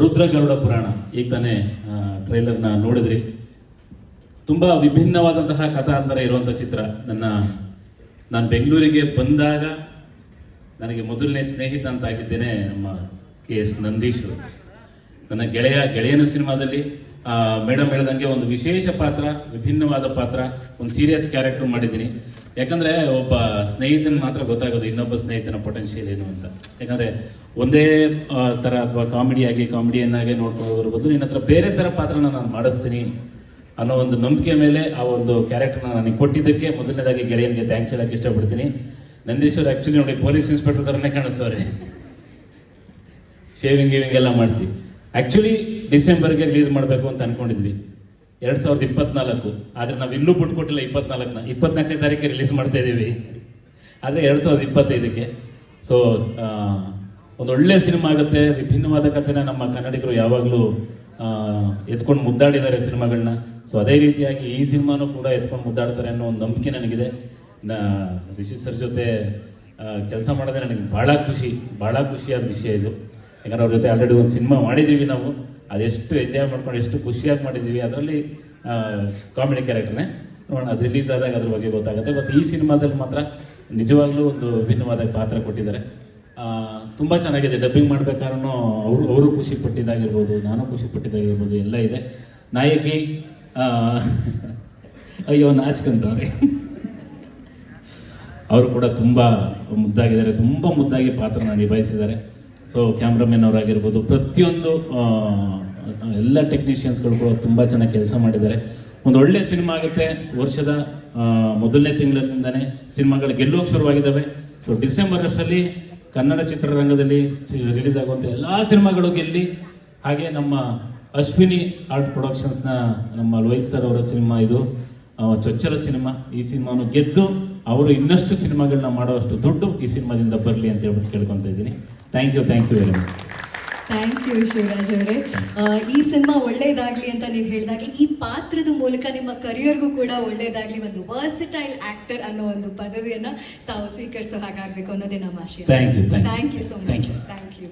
ರುದ್ರ ಗರುಡ ಪುರಾಣ. ಈಗ ತಾನೇ ಟ್ರೈಲರ್ನ ನೋಡಿದ್ರಿ. ತುಂಬ ವಿಭಿನ್ನವಾದಂತಹ ಕಥಾಂತರ ಇರುವಂಥ ಚಿತ್ರ. ನನ್ನ, ನಾನು ಬೆಂಗಳೂರಿಗೆ ಬಂದಾಗ ನನಗೆ ಮೊದಲನೇ ಸ್ನೇಹಿತ ಅಂತ ಆಗಿದ್ದೇನೆ ನಮ್ಮ ಕೆ ಎಸ್ ನಂದೀಶ್ ಅವರು. ನನ್ನ ಗೆಳೆಯ, ಗೆಳೆಯನ ಸಿನಿಮಾದಲ್ಲಿ ಮೇಡಮ್ ಹೇಳ್ದಂಗೆ ಒಂದು ವಿಶೇಷ ಪಾತ್ರ, ವಿಭಿನ್ನವಾದ ಪಾತ್ರ, ಒಂದು ಸೀರಿಯಸ್ ಕ್ಯಾರೆಕ್ಟರ್ ಮಾಡಿದ್ದೀನಿ. ಯಾಕಂದ್ರೆ ಒಬ್ಬ ಸ್ನೇಹಿತನ ಮಾತ್ರ ಗೊತ್ತಾಗೋದು, ಇನ್ನೊಬ್ಬ ಸ್ನೇಹಿತನ ಪೊಟೆನ್ಷಿಯಲ್ ಏನು ಅಂತ. ಯಾಕಂದರೆ ಒಂದೇ ಥರ ಅಥವಾ ಕಾಮಿಡಿಯಾಗಿ ಕಾಮಿಡಿಯನ್ನಾಗೆ ನೋಡ್ಕೊಂಡು ಹೋಗೋದ್ರ ಬದಲು ನಿನ್ನ ಹತ್ರ ಬೇರೆ ಥರ ಪಾತ್ರನ ನಾನು ಮಾಡಿಸ್ತೀನಿ ಅನ್ನೋ ಒಂದು ನಂಬಿಕೆ ಮೇಲೆ ಆ ಒಂದು ಕ್ಯಾರೆಕ್ಟರ್ನ ನನಗೆ ಕೊಟ್ಟಿದ್ದಕ್ಕೆ ಮೊದಲನೇದಾಗಿ ಗೆಳೆಯನಿಗೆ ಥ್ಯಾಂಕ್ಸ್ ಹೇಳಕ್ಕೆ ಇಷ್ಟಪಡ್ತೀನಿ. ನಂದೀಶ್ವರ್ ಆ್ಯಕ್ಚುಲಿ ನೋಡಿ ಪೊಲೀಸ್ ಇನ್ಸ್ಪೆಕ್ಟರ್ ಥರನೇ ಕಾಣಿಸ್ತವ್ರೆ. ಶೇವಿಂಗ್ ಗೇವಿಂಗ್ ಎಲ್ಲ ಮಾಡಿಸಿ. ಆ್ಯಕ್ಚುಲಿ ಡಿಸೆಂಬರ್ಗೆ ರಿಲೀಸ್ ಮಾಡಬೇಕು ಅಂತ ಅನ್ಕೊಂಡಿದ್ವಿ. ಎರಡು ಸಾವಿರದ ಇಪ್ಪತ್ನಾಲ್ಕು. ಆದರೆ ನಾವು ಇನ್ನೂ ಬಿಟ್ಕೊಟ್ಟಿಲ್ಲ ಇಪ್ಪತ್ನಾಲ್ಕನ ಇಪ್ಪತ್ನಾಲ್ಕನೇ ತಾರೀಕಿಗೆ ರಿಲೀಸ್ ಮಾಡ್ತಾ ಇದ್ದೀವಿ. ಆದರೆ ಎರಡು ಸಾವಿರದ ಇಪ್ಪತ್ತೈದಕ್ಕೆ. ಸೊ ಒಂದು ಒಳ್ಳೆ ಸಿನಿಮಾ ಆಗುತ್ತೆ. ವಿಭಿನ್ನವಾದ ಕಥೆನ ನಮ್ಮ ಕನ್ನಡಿಗರು ಯಾವಾಗಲೂ ಎತ್ಕೊಂಡು ಮುದ್ದಾಡಿದ್ದಾರೆ ಸಿನಿಮಾಗಳನ್ನ ಸೊ ಅದೇ ರೀತಿಯಾಗಿ ಈ ಸಿನಿಮಾನೂ ಕೂಡ ಎತ್ಕೊಂಡು ಮುದ್ದಾಡ್ತಾರೆ ಅನ್ನೋ ಒಂದು ನಂಬಿಕೆ ನನಗಿದೆ. ನಾ ರಿಷಿ ಸರ್ ಜೊತೆ ಕೆಲಸ ಮಾಡೋದೇ ನನಗೆ ಭಾಳ ಖುಷಿ. ಭಾಳ ಖುಷಿಯಾದ ವಿಷಯ ಇದು. ಯಾಕಂದ್ರೆ ಅವ್ರ ಜೊತೆ ಆಲ್ರೆಡಿ ಒಂದು ಸಿನಿಮಾ ಮಾಡಿದ್ದೀವಿ ನಾವು. ಅದೆಷ್ಟು ಎಂಜಾಯ್ ಮಾಡ್ಕೊಂಡು ಎಷ್ಟು ಖುಷಿಯಾಗಿ ಮಾಡಿದ್ದೀವಿ, ಅದರಲ್ಲಿ ಕಾಮಿಡಿ ಕ್ಯಾರೆಕ್ಟರ್ನೇ ನೋಡೋಣ, ಅದು ರಿಲೀಸ್ ಆದಾಗ ಅದ್ರ ಬಗ್ಗೆ ಗೊತ್ತಾಗುತ್ತೆ. ಮತ್ತು ಈ ಸಿನಿಮಾದಲ್ಲಿ ಮಾತ್ರ ನಿಜವಾಗ್ಲೂ ಒಂದು ಭಿನ್ನವಾದ ಪಾತ್ರ ಕೊಟ್ಟಿದ್ದಾರೆ. ತುಂಬ ಚೆನ್ನಾಗಿದೆ. ಡಬ್ಬಿಂಗ್ ಮಾಡ್ಬೇಕಾದ್ರೂ ಅವರು ಅವರು ಖುಷಿ ಪಟ್ಟಿದ್ದಾಗಿರ್ಬೋದು, ನಾನು ಖುಷಿ ಪಟ್ಟಿದ್ದಾಗಿರ್ಬೋದು, ಎಲ್ಲ ಇದೆ. ನಾಯಕಿ ಅಯ್ಯೋ ನಾಚ್ಕೊಂತವ್ರೆ ಅವರು ಕೂಡ ತುಂಬ ಮುದ್ದಾಗಿದ್ದಾರೆ. ತುಂಬ ಮುದ್ದಾಗಿ ಪಾತ್ರನ ನಿಭಾಯಿಸಿದ್ದಾರೆ. ಸೊ ಕ್ಯಾಮ್ರಾಮನ್ ಅವರಾಗಿರ್ಬೋದು, ಪ್ರತಿಯೊಂದು ಎಲ್ಲ ಟೆಕ್ನಿಷಿಯನ್ಸ್ಗಳು ಕೂಡ ತುಂಬ ಚೆನ್ನಾಗಿ ಕೆಲಸ ಮಾಡಿದ್ದಾರೆ. ಒಂದು ಒಳ್ಳೆ ಸಿನಿಮಾ ಆಗುತ್ತೆ, ವರ್ಷದ ಮೊದಲನೇ ತಿಂಗಳಿಂದನೇ ಸಿನಿಮಾಗಳು ಗೆಲ್ಲೋಕೆ ಶುರುವಾಗಿದ್ದಾವೆ ಸೊ ಡಿಸೆಂಬರ್ ಅಷ್ಟರಲ್ಲಿ ಕನ್ನಡ ಚಿತ್ರರಂಗದಲ್ಲಿ ರಿಲೀಸ್ ಆಗುವಂಥ ಎಲ್ಲ ಸಿನಿಮಾಗಳು ಗೆಲ್ಲಿ, ಹಾಗೆ ನಮ್ಮ ಅಶ್ವಿನಿ ಆರ್ಟ್ ಪ್ರೊಡಕ್ಷನ್ಸ್ನ ನಮ್ಮ ಲೋಹಿತ್ ಸರ್ ಅವರ ಸಿನಿಮಾ ಇದು. ಚೊಚ್ಚಲ ಸಿನಿಮಾ, ಈ ಸಿನಿಮಾನು ಗೆದ್ದು ಅವರು ಇನ್ನಷ್ಟು ಸಿನಿಮಾಗಳನ್ನ ಮಾಡುವಷ್ಟು ದುಡ್ಡು ಈ ಸಿನಿಮಾದಿಂದ ಬರಲಿ ಅಂತ ಹೇಳ್ಬಿಟ್ಟು ಕೇಳ್ಕೊತಾ ಇದ್ದೀನಿ. Thank you thank you very much thank you Shivaraj ಅವರೇ. ಈ ಸಿನಿಮಾ ಒಳ್ಳೇದಾಗ್ಲಿ ಅಂತ ನೀವು ಹೇಳಿದಾಗ ಈ ಪಾತ್ರದ ಮೂಲಕ ನಿಮ್ಮ ಕರಿಯರ್ಗೂ ಕೂಡ ಒಳ್ಳೇದಾಗ್ಲಿ ಒಂದು ವರ್ಸಿಟೈಲ್ ಆಕ್ಟರ್ ಅನ್ನೋ ಒಂದು ಪದವಿಯನ್ನ ತಾವು ಸ್ವೀಕರಿಸೋ ಹಾಗಾಗಬೇಕು ಅನ್ನೋದೇ ನಮ್ಮ ಆಶಯ. Thank you thank you so much. Thank you